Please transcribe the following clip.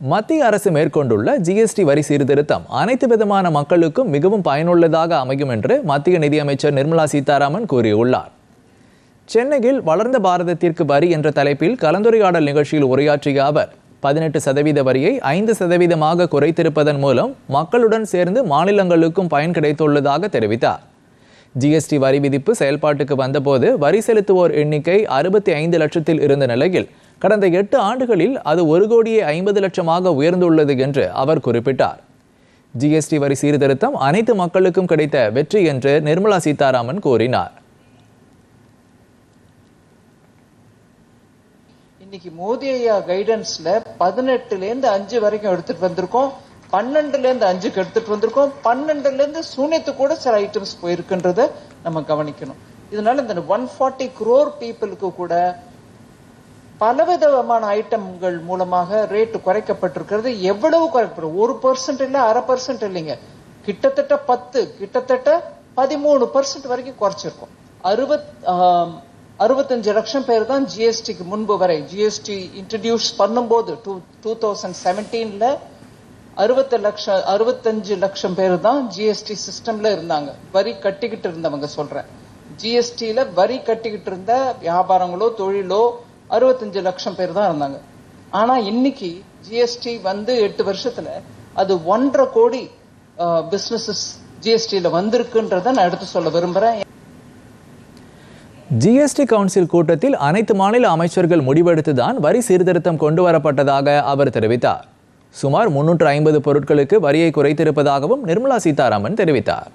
மத்திய அரசு மேற்கொண்டுள்ள ஜிஎஸ்டி வரி சீர்திருத்தம் அனைத்து விதமான மக்களுக்கும் மிகவும் பயனுள்ளதாக அமையும் என்று மத்திய நிதியமைச்சர் நிர்மலா சீதாராமன் கூறியுள்ளார். சென்னையில் வளர்ந்த பாரதத்திற்கு வரி என்ற தலைப்பில் கலந்துரையாடல் நிகழ்ச்சியில் உரையாற்றிய அவர் பதினெட்டு சதவீத வரியை ஐந்து சதவீதமாக குறைத்திருப்பதன் மூலம் மக்களுடன் சேர்ந்து மாநிலங்களுக்கும் பயன் கிடைத்துள்ளதாக தெரிவித்தார். ஜிஎஸ்டி வரி விதிப்பு செயல்பாட்டுக்கு வந்தபோது வரி செலுத்துவோர் எண்ணிக்கை அறுபத்தி ஐந்து லட்சத்தில் இருந்த நிலையில் கடந்த எட்டு ஆண்டுகளில் அது ஒரு கோடியே ஐம்பது லட்சமாக உயர்ந்துள்ளது என்று அவர் குறிப்பிட்டார். ஜிஎஸ்டி வரி சீர்திருத்தம் அனைத்து மக்களுக்கும் கிடைத்த வெற்றி என்று நிர்மலா சீதாராமன் கூறினார். இன்னைக்கு மோதி ஐயா கைடன்ஸ்ல பதினெட்டுல இருந்து அஞ்சு வரைக்கும் எடுத்துட்டு வந்திருக்கோம். பன்னெண்டுல இருந்து அஞ்சுக்கு எடுத்துட்டு வந்திருக்கோம். பன்னெண்டுல இருந்து சூனியத்து கூட சில ஐட்டம்ஸ் போயிருக்குன்றத நம்ம கவனிக்கணும். இதனால இந்த ஒன் ஃபார்ட்டி குரோர் பீப்புளுக்கு கூட பலவிதமான ஐட்டம்கள் மூலமாக ரேட்டு குறைக்கப்பட்டிருக்கிறது. எவ்வளவு குறைக்கப்படும்? ஒரு பர்சன்ட் இல்ல அரை பர்சன்ட் இல்லைங்க. கிட்டத்தட்ட பத்து கிட்டத்தட்ட பதிமூணு பர்சன்ட் வரைக்கும் குறைச்சிருக்கோம். அறுபத் அறுபத்தஞ்சு லட்சம் பேர் தான் ஜிஎஸ்டிக்கு முன்பு வரை ஜிஎஸ்டி இன்ட்ரடியூஸ் பண்ணும்போது டூ டூ தௌசண்ட் செவன்டீன்ல அறுபத்து லட்சம் அறுபத்தஞ்சு லட்சம் பேர் தான் ஜிஎஸ்டி சிஸ்டம்ல இருந்தாங்க. வரி கட்டிக்கிட்டு இருந்தவங்க சொல்றேன். ஜிஎஸ்டியில வரி கட்டிக்கிட்டு இருந்த வியாபாரங்களோ தொழிலோ அறுபத்தஞ்சு லட்சம் பேர் தான் இருந்தாங்க. ஆனா இன்னைக்கு ஜிஎஸ்டி வந்து எட்டு வருஷத்துல அது ஒன்றரை கோடி பிசினஸஸ் ஜிஎஸ்டியில வந்திருக்குன்றத நான் எடுத்து சொல்ல விரும்புறேன். ஜிஎஸ்டி கவுன்சில் கூட்டத்தில் அனைத்து மாநில அமைச்சர்கள் முடிவெடுத்துதான் வரி சீர்திருத்தம் கொண்டு வரப்பட்டதாக அவர் தெரிவித்தார். சுமார் முன்னூற்று ஐம்பது பொருட்களுக்கு வரியை குறைத்திருப்பதாகவும் நிர்மலா சீதாராமன் தெரிவித்தார்.